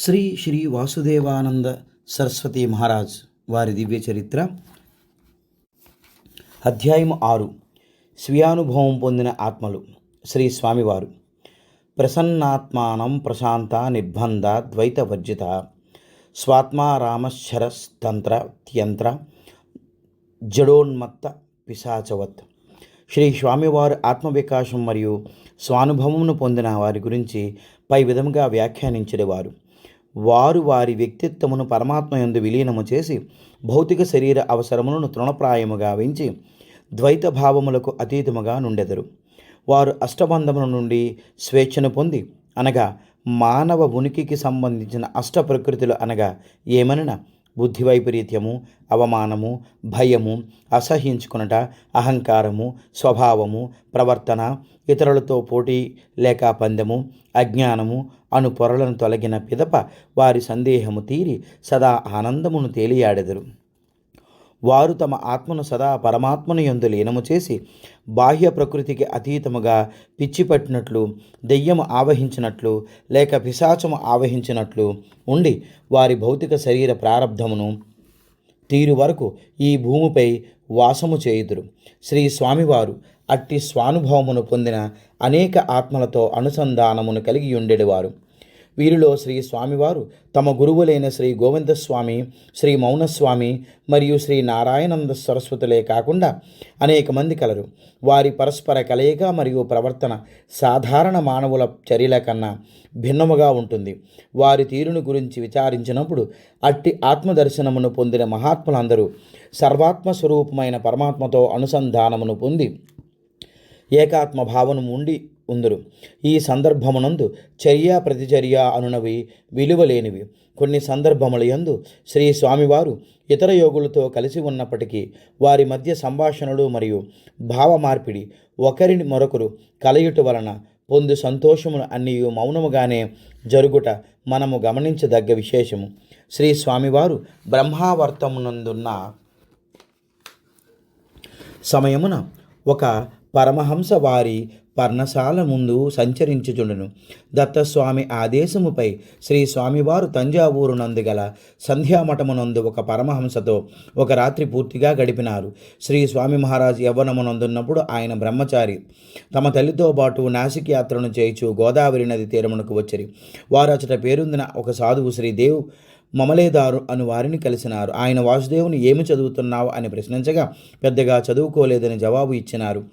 శ్రీ శ్రీ వాసుదేవానంద సరస్వతి మహారాజ్ వారి దివ్య చరిత్ర. అధ్యాయం ఆరు. స్వీయానుభవం పొందిన ఆత్మలు శ్రీ స్వామివారు. ప్రసన్నాత్మానం ప్రశాంత నిర్బంధ ద్వైత వర్జిత త్యంత్ర జడోన్మత్త పిశాచవత్. శ్రీ స్వామివారు ఆత్మవికాసం మరియు స్వానుభవమును పొందిన వారి గురించి పై విధముగా వ్యాఖ్యానించేవారు వారు వారి వ్యక్తిత్వమును పరమాత్మ యందు విలీనము చేసి భౌతిక శరీర అవసరములను తృణప్రాయముగా వెంచి ద్వైత భావములకు అతీతముగా నుండెదరు. వారు అష్టబంధముల నుండి స్వేచ్ఛను పొంది అనగా మానవ ఉనికికి సంబంధించిన అష్ట ప్రకృతులు అనగా ఏమనన బుద్ధి వైపరీత్యము అవమానము భయము అసహించుకునట అహంకారము స్వభావము ప్రవర్తన ఇతరులతో పోటీ లేక పందెము అజ్ఞానము అను పొరలను తొలగిన పిదప వారి సందేహము తీరి సదా ఆనందమును తేలియాడెదరు. వారు తమ ఆత్మను సదా పరమాత్మను యందు లీనము చేసి బాహ్య ప్రకృతికి అతీతముగా పిచ్చిపట్టినట్లు దెయ్యము ఆవహించినట్లు లేక పిశాచము ఆవహించినట్లు ఉండి వారి భౌతిక శరీర ప్రారంధమును తీరు వరకు ఈ భూమిపై వాసము చేయుదురు. శ్రీ స్వామివారు అట్టి స్వానుభవమును పొందిన అనేక ఆత్మలతో అనుసంధానమును కలిగి ఉండేవారు. వీరిలో శ్రీ స్వామివారు తమ గురువులైన శ్రీ గోవిందస్వామి శ్రీ మౌనస్వామి మరియు శ్రీ నారాయణంద సరస్వతులే కాకుండా అనేక మంది కలరు. వారి పరస్పర కలయిక మరియు ప్రవర్తన సాధారణ మానవుల చర్యల కన్నా భిన్నముగా ఉంటుంది. వారి తీరును గురించి విచారించినప్పుడు అట్టి ఆత్మదర్శనమును పొందిన మహాత్ములందరూ సర్వాత్మ స్వరూపమైన పరమాత్మతో అనుసంధానమును పొంది ఏకాత్మ భావన ఉండి ఉందరు. ఈ సందర్భమునందు చర్య ప్రతిచర్య అనునవి విలువలేనివి. కొన్ని సందర్భముల యందు శ్రీ స్వామివారు ఇతర యోగులతో కలిసి ఉన్నప్పటికీ వారి మధ్య సంభాషణలు మరియు భావ మార్పిడి ఒకరిని మరొకరు కలయుట వలన పొందు సంతోషములు అన్నీ మౌనముగానే జరుగుట మనము గమనించదగ్గ విశేషము. శ్రీ స్వామివారు బ్రహ్మావర్తమునందున్న సమయమున ఒక పరమహంస వారి పర్ణశాల ముందు సంచరించుచుండును. దత్తస్వామి ఆదేశముపై శ్రీ స్వామివారు తంజావూరు నందు గల సంధ్యామఠమునందు ఒక పరమహంసతో ఒక రాత్రి పూర్తిగా గడిపినారు. శ్రీ స్వామి మహారాజ్ యవ్వనమునందున్నప్పుడు ఆయన బ్రహ్మచారి. తమ తల్లితో పాటు నాసిక్ యాత్రను చేయిచు గోదావరి నది తీరమునకు వచ్చిరి. వారు అచట పేరొందిన ఒక సాధువు శ్రీదేవ్ మమలేదారు అను వారిని కలిసినారు. ఆయన వాసుదేవుని ఏమి చదువుతున్నావు అని ప్రశ్నించగా పెద్దగా చదువుకోలేదని జవాబు ఇచ్చినారు.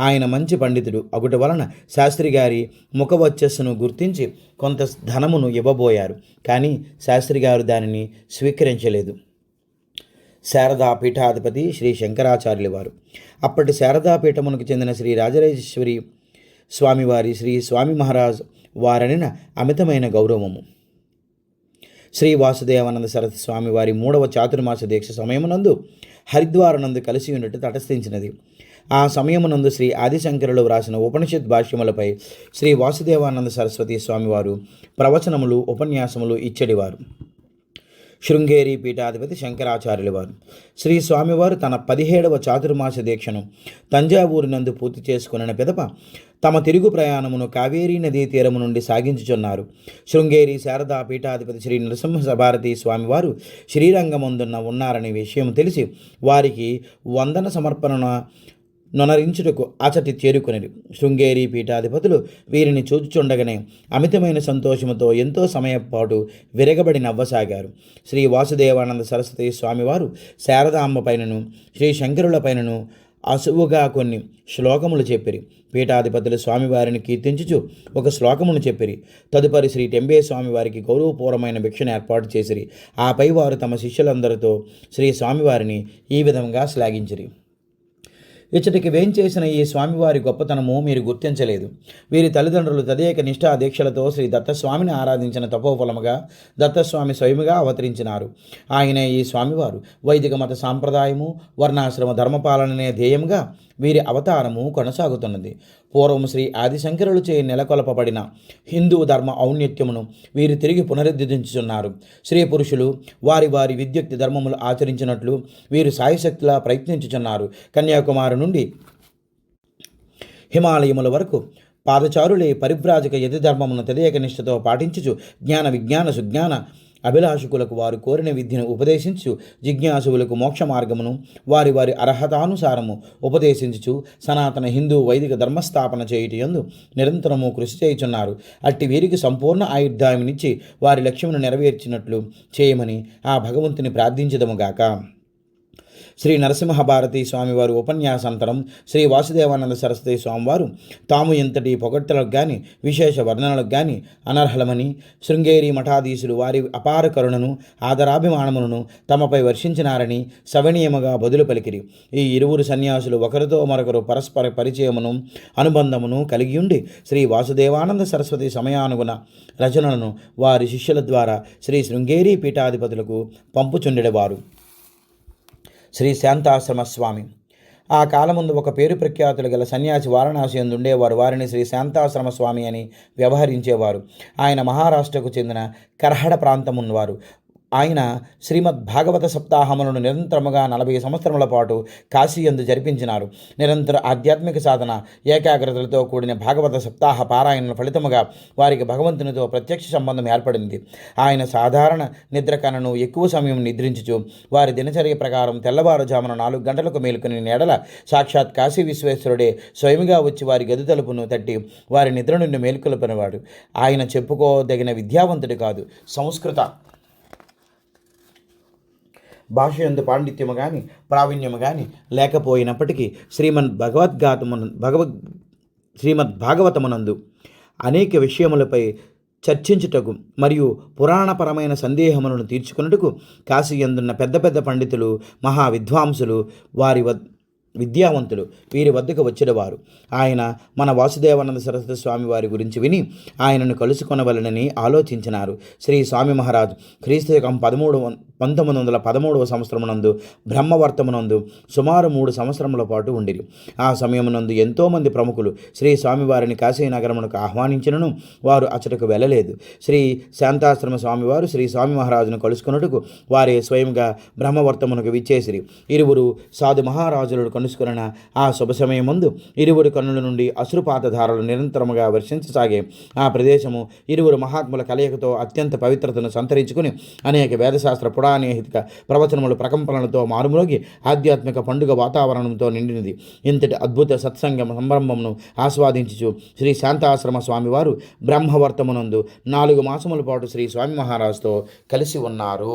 ఆయన మంచి పండితుడు. అగుట వలన శాస్త్రి గారి ముఖవచ్చస్సును గుర్తించి కొంత ధనమును ఇవ్వబోయారు. కానీ శాస్త్రి గారు దానిని స్వీకరించలేదు. శారదా పీఠాధిపతి శ్రీ శంకరాచార్యుల వారు అప్పటి శారదా పీఠమునకు చెందిన శ్రీ రాజరాజేశ్వరి స్వామివారి శ్రీ స్వామి మహారాజ్ వారనిన అమితమైన గౌరవము. శ్రీ వాసుదేవానంద సరస్వతి స్వామి వారి మూడవ చాతుర్మాస దీక్ష సమయమునందు హరిద్వారనందు కలిసి ఉన్నట్టు తటస్థించినది. ఆ సమయమునందు శ్రీ ఆదిశంకరులు వ్రాసిన ఉపనిషత్ భాష్యములపై శ్రీ వాసుదేవానంద సరస్వతి స్వామివారు ప్రవచనములు ఉపన్యాసములు ఇచ్చడివారు. శృంగేరి పీఠాధిపతి శంకరాచార్యుల వారు. శ్రీ స్వామివారు తన పదిహేడవ చాతుర్మాస దీక్షను తంజావూరు నందు పూర్తి చేసుకున్న పిదప తమ తిరుగు ప్రయాణమును కావేరీ నదీ తీరము నుండి సాగించుచున్నారు. శృంగేరి శారదా పీఠాధిపతి శ్రీ నరసింహ భారతి స్వామివారు శ్రీరంగమందున్న ఉన్నారనే విషయం తెలిసి వారికి వందన సమర్పణ నొనరించుటకు అచటి చేరుకునేది శృంగేరి పీఠాధిపతులు వీరిని చూచుచుండగానే అమితమైన సంతోషముతో ఎంతో సమయపాటు విరగబడి నవ్వసాగారు. శ్రీ వాసుదేవానంద సరస్వతి స్వామివారు శారదాంబ పైనను శ్రీ శంకరుల పైనను అసువుగా కొన్ని శ్లోకములు చెప్పిరి. పీఠాధిపతులు స్వామివారిని కీర్తించుచు ఒక శ్లోకమును చెప్పిరి. తదుపరి శ్రీ టెంబే స్వామివారికి గౌరవపూర్వమైన భిక్షను ఏర్పాటు చేసిరి. ఆపై వారు తమ శిష్యులందరితో శ్రీ స్వామివారిని ఈ విధంగా శ్లాఘించిరి. ఇచ్చటికి వేంచేసిన ఈ స్వామివారి గొప్పతనము మీరు గుర్తించలేదు. వీరి తల్లిదండ్రులు తదేక నిష్ఠా దీక్షలతో శ్రీ దత్తస్వామిని ఆరాధించిన తపోఫలముగా దత్తస్వామి స్వయముగా అవతరించినారు. ఆయనే ఈ స్వామివారు. వైదిక మత సాంప్రదాయము వర్ణాశ్రమ ధర్మపాలననే ధ్యేయంగా వీరి అవతారము కొనసాగుతున్నది. పూర్వం శ్రీ ఆదిశంకరులు చే నెలకొల్పబడిన హిందూ ధర్మ ఔన్నత్యమును వీరు తిరిగి పునరుద్ధరించుచున్నారు. స్త్రీ పురుషులు వారి వారి విద్యుక్తి ధర్మములు ఆచరించినట్లు వీరు సాయశక్తిలా ప్రయత్నించుచున్నారు. కన్యాకుమారి నుండి హిమాలయముల వరకు పాదచారులే పరిభ్రాజక యతి ధర్మమును తెలియక నిష్ఠతో పాటించుచు జ్ఞాన విజ్ఞాన సుజ్ఞాన అభిలాషకులకు వారు కోరిన విద్యను ఉపదేశించు. జిజ్ఞాసువులకు మోక్ష మార్గమును వారి వారి అర్హతానుసారము ఉపదేశించుచు. సనాతన హిందూ వైదిక ధర్మస్థాపన చేయుటయందు నిరంతరము కృషి చేయుచున్నారు. అట్టి వీరికి సంపూర్ణ ఆయుర్దాయమునిచ్చి వారి లక్ష్యమును నెరవేర్చినట్లు చేయమని ఆ భగవంతుని ప్రార్థించదముగాక శ్రీ నరసింహభారతి స్వామివారు ఉపన్యాసాంతరం శ్రీ వాసుదేవానంద సరస్వతి స్వామివారు తాము ఇంతటి పొగట్టలకు గాని విశేష వర్ణనలకు గాని అనర్హలమని శృంగేరి మఠాధీశులు వారి అపార కరుణను ఆదరాభిమానములను తమపై వర్షించినారని సవనీయముగా బదులు పలికిరి. ఈ ఇరువురు సన్యాసులు ఒకరితో మరొకరు పరస్పర పరిచయమును అనుబంధమును కలిగి ఉండి శ్రీ వాసుదేవానంద సరస్వతి సమయానుగుణ రచనలను వారి శిష్యుల ద్వారా శ్రీ శృంగేరి పీఠాధిపతులకు పంపుచుండెడవారు. శ్రీ శాంతాశ్రమ స్వామి. ఆ కాలముందు ఒక పేరు ప్రఖ్యాతులు గల సన్యాసి వారణాసి ఉండేవారు వారిని శ్రీ శాంతాశ్రమ స్వామి అని వ్యవహరించేవారు. ఆయన మహారాష్ట్రకు చెందిన కర్హడ ప్రాంతమున్నవారు. ఆయన శ్రీమద్ భాగవత సప్తాహములను నిరంతరముగా నలభై సంవత్సరముల పాటు కాశీయందు జరిపించినారు. నిరంతర ఆధ్యాత్మిక సాధన ఏకాగ్రతలతో కూడిన భాగవత సప్తాహ పారాయణల ఫలితముగా వారికి భగవంతునితో ప్రత్యక్ష సంబంధం ఏర్పడింది. ఆయన సాధారణ నిద్ర కనను ఎక్కువ సమయం నిద్రించుచు వారి దినచర్య ప్రకారం తెల్లవారుజామున నాలుగు గంటలకు మేలుకుని నెడల సాక్షాత్ కాశీ విశ్వేశ్వరుడే స్వయముగా వచ్చి వారి గది తలుపును తట్టి వారి నిద్ర నుండి మేలుకొల్పినవాడు. ఆయన చెప్పుకోదగిన విద్యావంతుడు కాదు సంస్కృత. భాష ఎందు పాండిత్యము కానీ ప్రావీణ్యము కానీ లేకపోయినప్పటికీ శ్రీమద్ భగవద్గాతమున భగవద్ శ్రీమద్ భాగవతమునందు అనేక విషయములపై చర్చించుటకు మరియు పురాణపరమైన సందేహములను తీర్చుకున్నట్టుకు కాశీయందున్న పెద్ద పెద్ద పండితులు మహా విద్వాంసులు వారి వద్ విద్యావంతులు వీరి వద్దకు వచ్చినవారు. ఆయన మన వాసుదేవానంద సరస్వతి స్వామి వారి గురించి విని ఆయనను కలుసుకొనవలనని ఆలోచించినారు. శ్రీ స్వామి మహారాజ్ క్రీస్తు పదమూడు వం- పంతొమ్మిది వందల పదమూడవ సంవత్సరమునందు బ్రహ్మవర్తమునందు సుమారు మూడు సంవత్సరముల పాటు ఉండిరి. ఆ సమయమునందు ఎంతోమంది ప్రముఖులు శ్రీ స్వామివారిని కాశీనగరమునకు ఆహ్వానించినను వారు అచ్చటకు వెళ్ళలేదు. శ్రీ శాంతాశ్రమ స్వామివారు శ్రీ స్వామి మహారాజును కలుసుకొనుటకు వారే స్వయంగా బ్రహ్మవర్తమునకు విచ్చేసిరి. ఇరువురు సాధు మహారాజులను కలుసుకున్న ఆ శుభ సమయమందు ఇరువురు కన్నుల నుండి అశ్రుపాతధారలు నిరంతరముగా వర్షించసాగే ఆ ప్రదేశము ఇరువురు మహాత్ముల కలయికతో అత్యంత పవిత్రతను సంతరించుకుని అనేక వేదశాస్త్ర పురాణేహితిక ప్రవచనములు ప్రకంపనలతో మారుమ్రోగి ఆధ్యాత్మిక పండుగ వాతావరణంతో నిండినది. ఇంతటి అద్భుత సత్సంగం సంరంభమును ఆస్వాదించుచు శ్రీ శాంతాశ్రమ స్వామివారు బ్రహ్మవర్తమునందు నాలుగు మాసముల పాటు శ్రీ స్వామి మహారాజుతో కలిసి ఉన్నారు.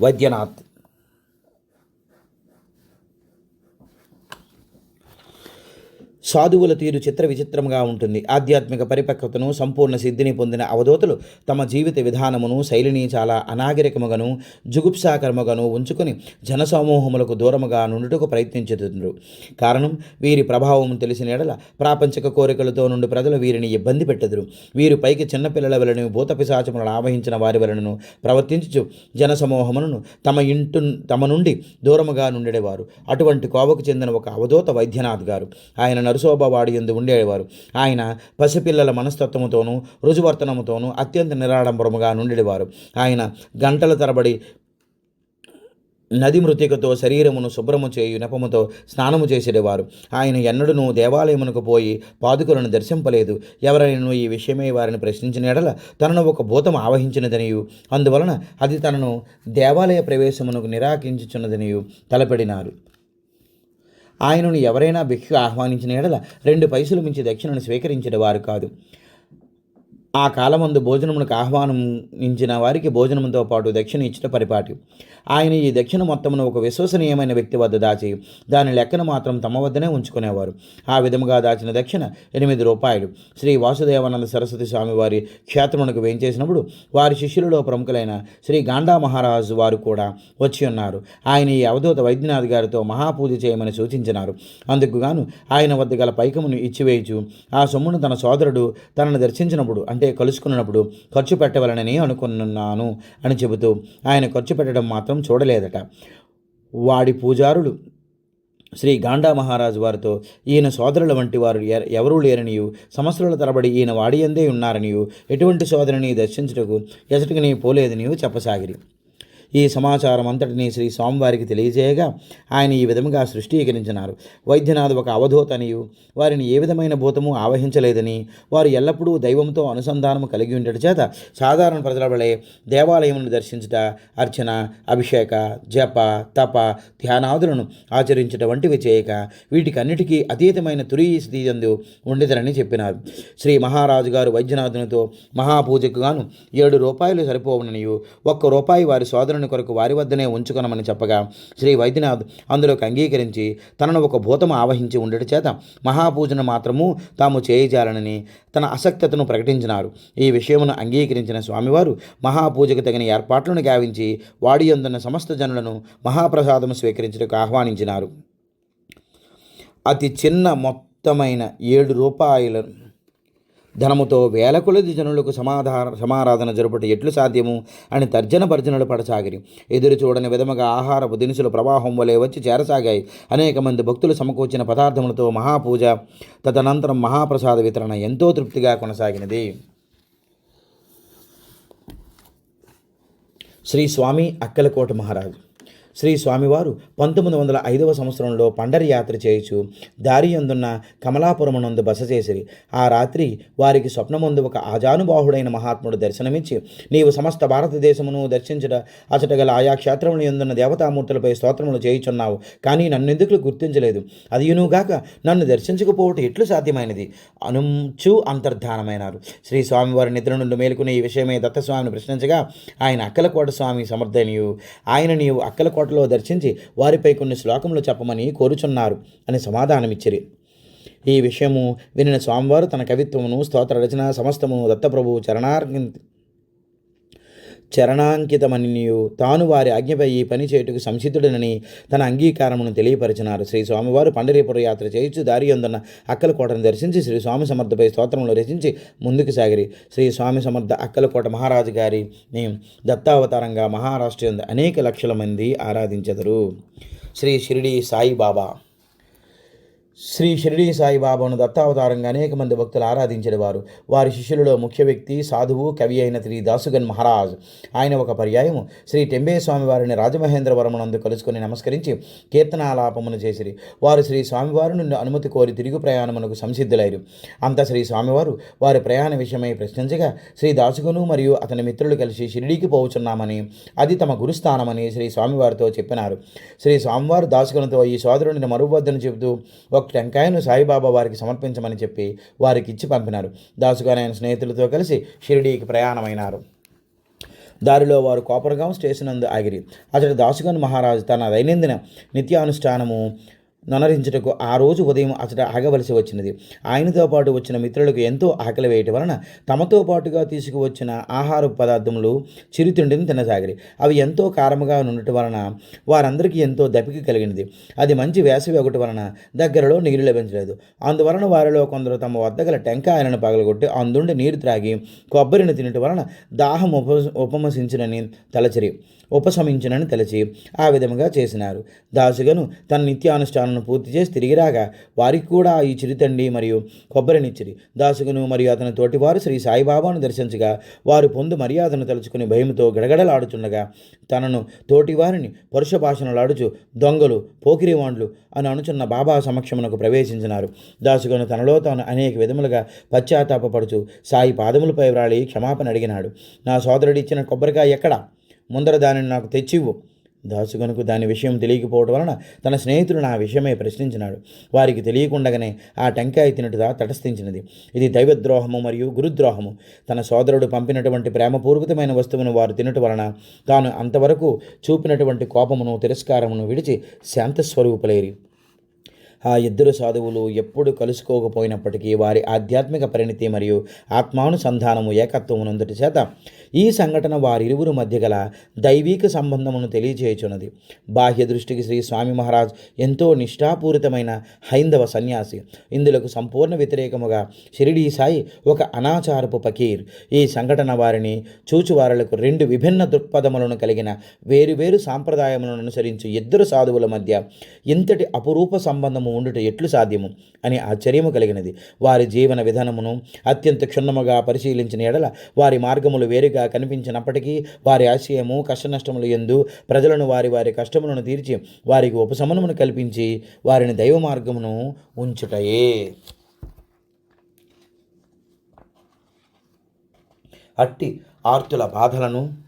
వైద్యనాథ్ సాధువుల తీరు చిత్ర విచిత్రంగా ఉంటుంది. ఆధ్యాత్మిక పరిపక్వతను సంపూర్ణ సిద్ధిని పొందిన అవధూతలు తమ జీవిత విధానమును శైలిని చాలా అనాగరికముగాను జుగుప్సాకరముగాను ఉంచుకొని జనసమూహములకు దూరముగా నుండుటకు ప్రయత్నించుతున్నారు కారణం వీరి ప్రభావం తెలిసిన ఎడల ప్రాపంచిక కోరికలతో నుండి ప్రజలు వీరిని ఇబ్బంది పెట్టదురు. వీరు పైకి చిన్నపిల్లల వలన భూతపిశాచములను ఆవహించిన వారి వలనను ప్రవర్తించుచు జనసమూహములను తమ ఇంటు తమ నుండి దూరముగా నుండేవారు అటువంటి కోవకు చెందిన ఒక అవధూత వైద్యనాథ్ గారు. ఆయన నరు వాడి ఎందు ఉండేవారు. ఆయన పసిపిల్లల మనస్తత్వముతోనూ రుజువర్తనముతోనూ అత్యంత నిరాడంబరముగా నుండేవారు ఆయన గంటల తరబడి నది మృతికతో శరీరమును శుభ్రము చేయు నెపముతో స్నానము చేసేవారు ఆయన ఎన్నడూ దేవాలయమునకు పోయి పాదుకులను దర్శింపలేదు. ఎవరైనా ఈ విషయమై వారిని ప్రశ్నించిన ఎడల తనను ఒక భూతం ఆవహించినదనియు. అందువలన అది తనను దేవాలయ ప్రవేశమునకు నిరాకరించుచున్నదనియు తలపెడినారు. ఆయనను ఎవరైనా భిక్షకు ఆహ్వానించిన ఎడల రెండు పైసలు మించి దక్షిణను స్వీకరించిన వారు కాదు. ఆ కాలమందు భోజనమునకు ఆహ్వానించిన వారికి భోజనముతో పాటు దక్షిణ ఇచ్చిన పరిపాటి. ఆయన ఈ దక్షిణ మొత్తమును ఒక విశ్వసనీయమైన వ్యక్తి వద్ద దాచి దాని లెక్కను మాత్రం తమ వద్దనే ఉంచుకునేవారు. ఆ విధముగా దాచిన దక్షిణ ఎనిమిది రూపాయలు. శ్రీ వాసుదేవానంద సరస్వతి స్వామి వారి క్షేత్రమునకు వేయించేసినప్పుడు వారి శిష్యులలో ప్రముఖులైన శ్రీ గాండా మహారాజు వారు కూడా వచ్చి ఉన్నారు. ఆయన ఈ అవధూత వైద్యనాథ్ గారితో మహాపూజ చేయమని సూచించినారు. అందుకు గాను ఆయన వద్ద గల పైకమును ఇచ్చివేయచు ఆ సొమ్మును తన సోదరుడు తనను దర్శించినప్పుడు అంటే కలుసుకున్నప్పుడు ఖర్చు పెట్టవలనని అనుకున్నాను అని చెబుతూ ఆయన ఖర్చు పెట్టడం మాత్రం చూడలేదట. వాడి పూజారులు శ్రీ గాండా మహారాజు వారితో ఈయన సోదరుల వంటి వారు ఎవరూ లేరనియు సంవత్సరాల తరబడి ఈయన వాడియందే ఉన్నారనియు ఎటువంటి సోదరిని దర్శించుటకు ఎసటికి నీ పోలేదనియు చెప్పసాగిరి. ఈ సమాచారం అంతటిని శ్రీ స్వామివారికి తెలియజేయగా ఆయన ఈ విధముగా సృష్టీకరించినారు. వైద్యనాథ్ ఒక అవధూత అనియు వారిని ఏ విధమైన భూతము ఆవహించలేదని వారు ఎల్లప్పుడూ దైవంతో అనుసంధానము కలిగి ఉండట చేత సాధారణ ప్రజల వలె దేవాలయమును దర్శించుట అర్చన అభిషేక జప తప ధ్యానాదులను ఆచరించుట వంటివి చేయక వీటికన్నిటికీ అతీతమైన తురియ స్థితి ఎందు ఉండేదరని చెప్పినారు. శ్రీ మహారాజు గారు వైద్యనాథునితో మహాపూజకు గాను ఏడు రూపాయలు సరిపోవననియు. ఒక్క రూపాయి వారి సోదరుని కొరకు వారి వద్దనే ఉంచుకొనమని చెప్పగా శ్రీ వైద్యనాథ్ అందులోకి అంగీకరించి తనను ఒక భూతము ఆవహించి ఉండట చేత మహాపూజను మాత్రము తాము చేయజాలనని తన అసక్తతను ప్రకటించినారు. ఈ విషయమును అంగీకరించిన స్వామివారు మహాపూజకు తగిన ఏర్పాట్లను గావించి వాడియందున్న సమస్త జనులను మహాప్రసాదము స్వీకరించడానికి ఆహ్వానించినారు. అతి చిన్న మొత్తమైన ఏడు రూపాయలను ధనముతో వేల కొలది జనులకు సమాధాన సమారాధన జరుపుట ఎట్లు సాధ్యము? అని తర్జన భర్జనలు పడసాగిరి. ఎదురు చూడని విధముగా ఆహారపు దినుసులు ప్రవాహం వలె వచ్చి చేరసాగాయి. అనేక మంది భక్తులు సమకూర్చిన పదార్థములతో మహాపూజ తదనంతరం మహాప్రసాద వితరణ ఎంతో తృప్తిగా కొనసాగినది. శ్రీ స్వామి అక్కలకోట మహారాజు. శ్రీ స్వామివారు పంతొమ్మిది వందల ఐదవ సంవత్సరంలో పండరి యాత్ర చేయుచు దారి అందున్న కమలాపురమునందు బస చేసిరి. ఆ రాత్రి వారికి స్వప్నమందు ఒక ఆజానుబాహుడైన మహాత్ముడు దర్శనమిచ్చి నీవు సమస్త భారతదేశమును దర్శించట అచట గల ఆయా క్షేత్రములు ఎందున్న దేవతామూర్తులపై స్తోత్రములు చేయుచున్నావు. కానీ నన్నెందుకు గుర్తించలేదు. అదియునుగాక నన్ను దర్శించకపోవటం ఎట్లు సాధ్యమైనది? అనుంచు అంతర్ధానమైనారు. శ్రీ స్వామివారి నిద్ర నుండి మేలుకునే ఈ విషయమే దత్తస్వామిని ప్రశ్నించగా ఆయన అక్కలకోట స్వామి సమర్థనీయు. ఆయన నీవు అక్కలకోట అక్కలకోటలో దర్శించి వారిపై కొన్ని శ్లోకములు చెప్పమని కోరుచున్నారు అని సమాధానమిచ్చిరి. ఈ విషయము వినిన స్వామివారు తన కవిత్వమును స్తోత్ర రచన సమస్తము దత్తప్రభు చరణార్ చరణాంకితమనియు. తాను వారి ఆజ్ఞపై ఈ పని చేయుటకు సంసిద్ధుడనని తన అంగీకారమును తెలియపరిచినారు. శ్రీ స్వామివారు పండరీపుర యాత్ర చేయించు దారి అందున్న అక్కలకోటను దర్శించి శ్రీ స్వామి సమర్థపై స్తోత్రంలో రచించి ముందుకు సాగిరి. శ్రీ స్వామి సమర్థ అక్కలకోట మహారాజు గారి దత్తావతారంగా మహారాష్ట్ర అనేక లక్షల మంది ఆరాధించెదరు. శ్రీ షిరిడి సాయిబాబా. శ్రీ షిరిడీ సాయిబాబాను దత్తావతారంగా అనేక మంది భక్తులు ఆరాధించేవారు. వారి శిష్యులలో ముఖ్య వ్యక్తి సాధువు కవి అయిన శ్రీ దాసుగన్ మహారాజ్. ఆయన ఒక పర్యాయము. శ్రీ టెంబే స్వామివారిని రాజమహేంద్రవరమునందు కలుసుకొని నమస్కరించి కీర్తనాలాపమును చేసిరి. వారు శ్రీ స్వామివారి నుండి అనుమతి కోరి తిరుగు ప్రయాణమునకు సంసిద్ధులైరు. అంత శ్రీ స్వామివారు వారి ప్రయాణ విషయమై ప్రశ్నించగా శ్రీ దాసుగను మరియు అతని మిత్రులు కలిసి షిరిడీకి పోవుచున్నామని అది తమ గురుస్థానమని శ్రీ స్వామివారితో చెప్పినారు. శ్రీ స్వామివారు దాసుగనుతో ఈ సోదరుడిని మరువద్దని చెబుతూ ఒక టెంకాయను సాయిబాబా వారికి సమర్పించమని చెప్పి వారికి ఇచ్చి పంపినారు. దాసుగారు ఆయన స్నేహితులతో కలిసి షిరిడీకి ప్రయాణమైనారు. దారిలో వారు కోపరగాం స్టేషన్ నందు ఆగిరి. అతడు దాసుగన్ మహారాజు తన దైనందిన నిత్యానుష్ఠానము నొనరించుటకు ఆ రోజు ఉదయం అతడు ఆగవలసి వచ్చినది. ఆయనతో పాటు వచ్చిన మిత్రులకు ఎంతో ఆకలి వేయటం వలన తమతో పాటుగా తీసుకువచ్చిన ఆహార పదార్థములు చిరుతిండిని తినసాగిరి. అవి ఎంతో కారముగా ఉండటం వలన వారందరికీ ఎంతో దపిక కలిగినది. అది మంచి వేసవి ఒకటి వలన దగ్గరలో నీరు లభించలేదు. అందువలన వారిలో కొందరు తమ వద్ద గల టెంకాయలను పగలగొట్టి అందుండి నీరు త్రాగి కొబ్బరిని తినటం వలన దాహం ఉప ఉపమసించినని తలచిరి. ఉపశమించునని తెలిసి ఆ విధముగా చేసినారు. దాసుగను తన నిత్యానుష్ఠానం పూర్తి చేసి తిరిగి రాగా వారికి కూడా ఈ చిరుతండి మరియు కొబ్బరినిచ్చిరి. దాసుగను మరియు అతని తోటివారు శ్రీ సాయిబాబాను దర్శించగా వారు పొందు మర్యాదను తలుచుకుని భయముతో గడగడలాడుచుండగా తనను తోటివారిని పరుష భాషణలాడుచు దొంగలు పోకిరివాండ్లు అని అనుచున్న బాబా సమక్షమునకు ప్రవేశించినారు. దాసుగను తనలో తాను అనేక విధములుగా పశ్చాత్తాపపడుచు సాయి పాదములపై వ్రాళి క్షమాపణ అడిగినాడు. నా సోదరుడిచ్చిన కొబ్బరికాయ ఎక్కడా? ముందర దానిని నాకు తెచ్చివ్వు. దాసుగనుకు దాని విషయం తెలియకపోవడం వలన తన స్నేహితుడు నా విషయమై ప్రశ్నించినాడు. వారికి తెలియకుండగానే ఆ టెంకాయ తినటుగా తటస్థించినది. ఇది దైవద్రోహము మరియు గురుద్రోహము. తన సోదరుడు పంపినటువంటి ప్రేమపూర్వకమైన వస్తువును వారు తినటం వలన తాను అంతవరకు చూపినటువంటి కోపమును తిరస్కారమును విడిచి శాంతస్వరూపులైరి. ఆ ఇద్దరు సాధువులు ఎప్పుడు కలుసుకోకపోయినప్పటికీ వారి ఆధ్యాత్మిక పరిణితి మరియు ఆత్మానుసంధానము ఏకత్వము నందుటి చేత ఈ సంఘటన వారిరువురు మధ్య గల దైవీక సంబంధమును తెలియజేయుచున్నది. బాహ్య దృష్టికి శ్రీ స్వామి మహారాజ్ ఎంతో నిష్ఠాపూరితమైన హైందవ సన్యాసి. ఇందులకు సంపూర్ణ వ్యతిరేకముగా షిరిడీ సాయి ఒక అనాచారపు పకీర్ ఈ సంఘటన వారిని చూచువారులకు రెండు విభిన్న దృక్పథములను కలిగిన వేరువేరు సాంప్రదాయములను అనుసరించి ఇద్దరు సాధువుల మధ్య ఇంతటి అపురూప సంబంధము సంబంధము ఉండుట ఎట్లు సాధ్యము అని ఆశ్చర్యము కలిగినది. వారి జీవన విధానమును అత్యంత క్షుణ్ణముగా పరిశీలించిన ఎడల వారి మార్గములు వేరుగా కనిపించినప్పటికీ వారి ఆశయము కష్టనష్టములు ఎందు ప్రజలను వారి వారి కష్టములను తీర్చి వారికి ఉపశమనమును కల్పించి వారిని దైవ మార్గమును ఉంచుటయే. అట్టి ఆర్తుల బాధలను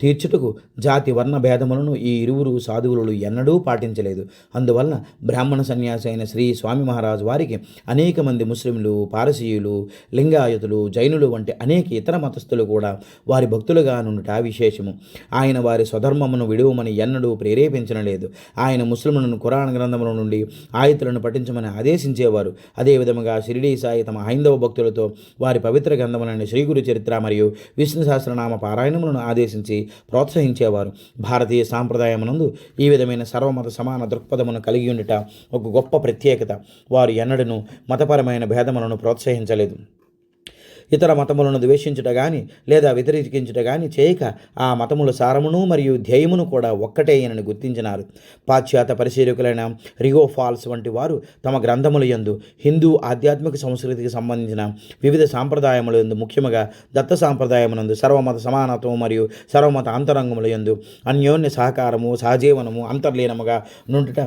తీర్చుటకు జాతి వర్ణ భేదములను ఈ ఇరువురు సాధువులు ఎన్నడూ పాటించలేదు. అందువలన బ్రాహ్మణ సన్యాసి అయిన శ్రీ స్వామి మహారాజు వారికి అనేక మంది ముస్లింలు పారసీయులు లింగాయతులు జైనులు వంటి అనేక ఇతర మతస్థులు కూడా వారి భక్తులుగా నుండుట విశేషము. ఆయన వారి స్వధర్మమును విడువమని ఎన్నడూ ప్రేరేపించనలేదు ఆయన ముస్లిములను కురాణ గ్రంథముల నుండి ఆయుతులను పఠించమని ఆదేశించేవారు. అదేవిధముగా షిరిడీ సాయి తమ హైందవ భక్తులతో వారి పవిత్ర గ్రంథములైన శ్రీ గురు చరిత్ర మరియు విష్ణు సహస్రనామ పారాయణములను ఆదేశించి ప్రోత్సహించేవారు. భారతీయ సాంప్రదాయమునందు ఈ విధమైన సర్వమత సమాన దృక్పథమును కలిగి ఉండుట ఒక గొప్ప ప్రత్యేకత. వారు ఎన్నడను మతపరమైన భేదములను ప్రోత్సహించలేదు. ఇతర మతములను ద్వేషించుట గాని లేదా వ్యతిరేకించుట గాని చేయక ఆ మతముల సారమును మరియు ధ్యేయమును కూడా ఒక్కటే అని గుర్తించినారు. పాశ్చాత్య పరిశీలకులైన రిగో ఫాల్స్ వంటి వారు తమ గ్రంథముల యందు హిందూ ఆధ్యాత్మిక సంస్కృతికి సంబంధించిన వివిధ సాంప్రదాయముల యందు ముఖ్యముగా దత్త సాంప్రదాయమునందు సర్వమత సమానత్వం మరియు సర్వమత అంతరంగముల యందు అన్యోన్య సహకారము సహజీవనము అంతర్లీనముగా నుండుట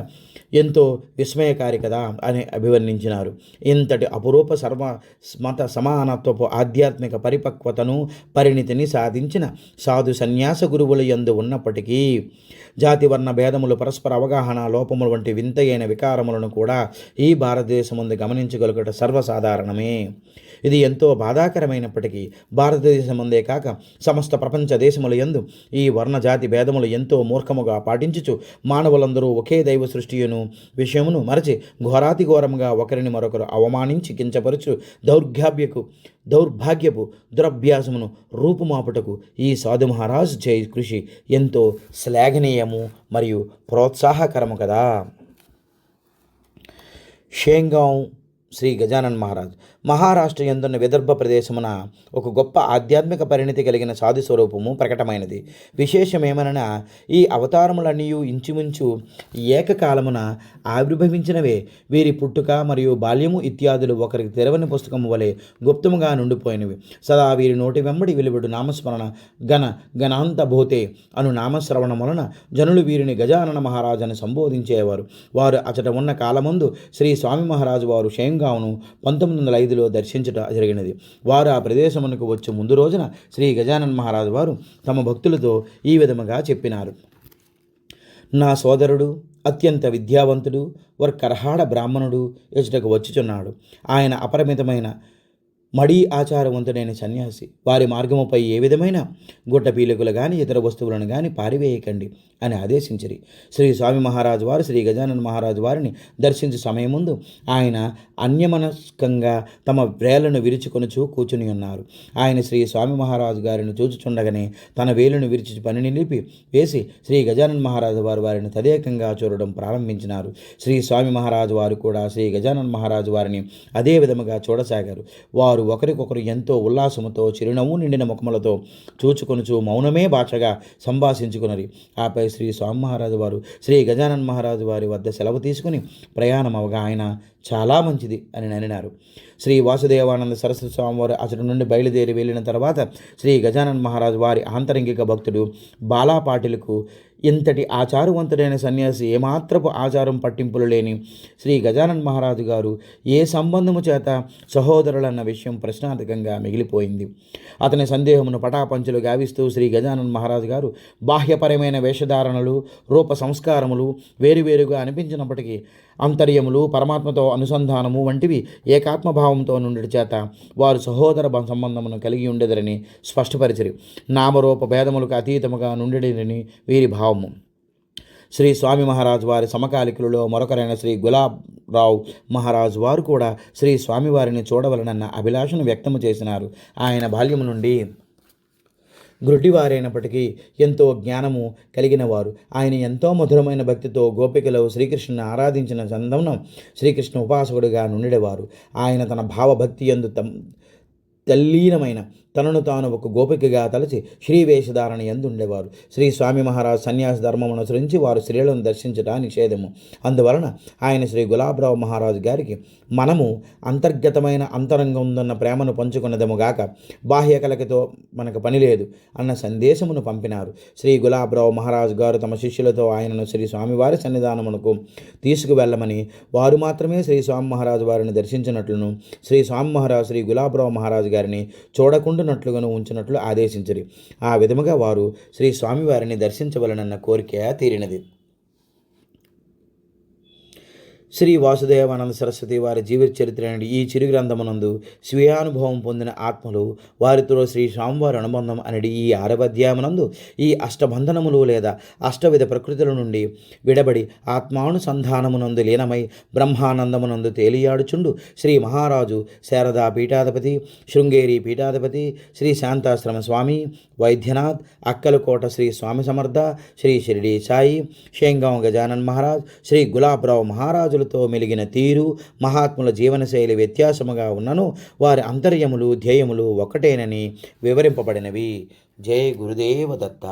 ఎంతో విస్మయకారి కదా అని అభివర్ణించినారు. ఇంతటి అపురూప సర్వ మత సమానత్వపు ఆధ్యాత్మిక పరిపక్వతను పరిణితిని సాధించిన సాధు సన్యాస గురువుల యందు ఉన్నప్పటికీ జాతి వర్ణ భేదములు పరస్పర అవగాహన లోపములు వంటి వింతయైన వికారములను కూడా ఈ భారతదేశముందు గమనించగలుగుట సర్వసాధారణమే. ఇది ఎంతో బాధాకరమైనప్పటికీ భారతదేశముందే కాక సమస్త ప్రపంచ దేశముల యందు ఈ వర్ణ జాతి భేదములు ఎంతో మూర్ఖముగా పాటించుచు మానవులందరూ ఒకే దైవ సృష్టియును విషయమును మరచి ఘోరాతి ఘోరంగా ఒకరిని మరొకరు అవమానించి కించపరుచు దౌర్ఘాభ్యకు దౌర్భాగ్యపు దురభ్యాసమును రూపుమాపుటకు ఈ సాధు మహారాజు చే కృషి ఎంతో శ్లాఘనీయము మరియు ప్రోత్సాహకరము కదా. షేంగాం శ్రీ గజానన్ మహారాజ్. మహారాష్ట్ర ఎందున్న విదర్భ ప్రదేశమున ఒక గొప్ప ఆధ్యాత్మిక పరిణితి కలిగిన సాధు స్వరూపము ప్రకటమైనది. విశేషమేమనగా ఈ అవతారములన్నీ ఇంచుమించు ఏకకాలమున ఆవిర్భవించినవే. వీరి పుట్టుక మరియు బాల్యము ఇత్యాదులు ఒకరికి తెరవని పుస్తకము వలె గుప్తముగా నుండిపోయినవి. సదా వీరి నోటి వెంబడి వెలువడు నామస్మరణ గణ గణాంత భూతే అను నామశ్రవణం వలన జనులు వీరిని గజానన మహారాజాను సంబోధించేవారు. వారు అచట ఉన్న కాలమందు శ్రీ స్వామి మహారాజు వారు షేంగావును పంతొమ్మిది వందల ఐదు ఐదులో దర్శించట జరిగినది. వారు ఆ ప్రదేశమునకు వచ్చే ముందు రోజున శ్రీ గజానన్ మహారాజు వారు తమ భక్తులతో ఈ విధముగా చెప్పినారు. నా సోదరుడు అత్యంత విద్యావంతుడు వర్ కరహాడ బ్రాహ్మణుడు ఎచుటకు వచ్చుచున్నాడు. ఆయన అపరిమితమైన మడి ఆచారవంతుడైన సన్యాసి వారి మార్గముపై ఏ విధమైన గుట్ట పీలికలు కానీ ఇతర వస్తువులను కానీ పారివేయకండి అని ఆదేశించిరి. శ్రీ స్వామి మహారాజు వారు శ్రీ గజానన మహారాజు వారిని దర్శించే సమయముందు ఆయన అన్యమనస్కంగా తమ వ్రేలను విరుచుకొనుచు కూర్చుని ఉన్నారు. ఆయన శ్రీ స్వామి మహారాజు గారిని చూచుచుండగానే తన వేలును విరిచి పనిని నిలిపి వేసి శ్రీ గజానన్ మహారాజు వారు వారిని తదేకంగా చూడడం ప్రారంభించినారు. శ్రీ స్వామి మహారాజు వారు కూడా శ్రీ గజానన్ మహారాజు వారిని అదే విధముగా చూడసాగారు. వారు ఒకరికొకరు ఎంతో ఉల్లాసముతో చిరునవ్వు నిండిన ముఖములతో చూచుకొనుచు మౌనమే భాషగా సంభాషించుకున్నది ఆపై శ్రీ స్వామి మహారాజు వారు శ్రీ గజానన్ మహారాజు వారి వద్ద సెలవు తీసుకుని ప్రయాణం అవగా ఆయన చాలా మంచిది అని ననినారు శ్రీ వాసుదేవానంద సరస్వతి స్వామివారు అతడి నుండి బయలుదేరి వెళ్ళిన తర్వాత శ్రీ గజానన్ మహారాజు వారి ఆంతరంగిక భక్తుడు బాలాపాటిలకు ఇంతటి ఆచారవంతుడైన సన్యాసి ఏమాత్రపు ఆచారం పట్టింపులు లేని శ్రీ గజానన్ మహారాజు గారు ఏ సంబంధము చేత సహోదరులన్న విషయం ప్రశ్నార్థకంగా మిగిలిపోయింది. అతని సందేహమును పటాపంచులు గావిస్తూ శ్రీ గజానన్ మహారాజు గారు బాహ్యపరమైన వేషధారణలు రూప సంస్కారములు వేరువేరుగా అనిపించినప్పటికీ అంతర్యములు పరమాత్మతో అనుసంధానము వంటివి ఏకాత్మభావంతో నుండి చేత వారు సహోదర సంబంధమును కలిగి ఉండేదరని స్పష్టపరిచిరి. నామరూప భేదములకు అతీతముగా నుండిని వీరి భావము. శ్రీ స్వామి మహారాజు వారి సమకాలికులలో మరొకరైన శ్రీ గులాబ్ రావు మహారాజు వారు కూడా శ్రీ స్వామివారిని చూడవలనన్న అభిలాషను వ్యక్తము చేసినారు. ఆయన బాల్యము నుండి గ్రుడ్డివారైనప్పటికీ ఎంతో జ్ఞానము కలిగిన వారు ఆయన ఎంతో మధురమైన భక్తితో గోపికలో శ్రీకృష్ణుని ఆరాధించిన చందనం శ్రీకృష్ణ ఉపాసకుడిగా నుండిడేవారు. ఆయన తన భావభక్తి ఎందు తల్లీనమైన తనను తాను ఒక గోపికగా తలచి శ్రీ వేషధారణ ఎందుండేవారు. శ్రీ స్వామి మహారాజ్ సన్యాస ధర్మం అనుసరించి వారు స్త్రీలను దర్శించట నిషేధము. అందువలన ఆయన శ్రీ గులాబరావు మహారాజు గారికి మనము అంతర్గతమైన అంతరంగం ఉందన్న ప్రేమను పంచుకున్నదము గాక బాహ్య కలకతో మనకు పని లేదు అన్న సందేశమును పంపినారు. శ్రీ గులాబరావు మహారాజు గారు తమ శిష్యులతో ఆయనను శ్రీ స్వామివారి సన్నిధానమునకు తీసుకువెళ్ళమని వారు మాత్రమే శ్రీ స్వామి మహారాజు వారిని దర్శించినట్లును శ్రీ స్వామి మహారాజు శ్రీ గులాబరావు మహారాజు గారిని చూడకుండా ఉండునట్లుగాను ఉంచినట్లు ఆదేశించరు. ఆ విధముగా వారు శ్రీ స్వామివారిని దర్శించవలనన్న కోరిక తీరినది. శ్రీ వాసుదేవానంద సరస్వతి వారి జీవిత చరిత్ర అనే ఈ చిరు గ్రంథమునందు స్వీయానుభవం పొందిన ఆత్మలు వారితో శ్రీ స్వామివారి అనుబంధం అనేది ఈ ఆరవధ్యాయమునందు ఈ అష్టబంధనములు లేదా అష్టవిధ ప్రకృతుల నుండి విడబడి ఆత్మానుసంధానమునందు లీనమై బ్రహ్మానందమునందు తేలియాడుచుండు శ్రీ మహారాజు శారదా పీఠాధిపతి శృంగేరి పీఠాధిపతి శ్రీ శాంతాశ్రమ స్వామి వైద్యనాథ్ అక్కలకోట శ్రీ స్వామి సమర్థ శ్రీ షిరిడి సాయి షేంగాం గజానన్ మహారాజ్ శ్రీ గులాబ్రావు మహారాజు మహారాజులతో మెలిగిన తీరు మహాత్ముల జీవనశైలి వ్యత్యాసముగా ఉన్నను. వారి అంతర్యములు ధ్యేయములు ఒకటేనని వివరింపబడినవి. జై గురుదేవ దత్త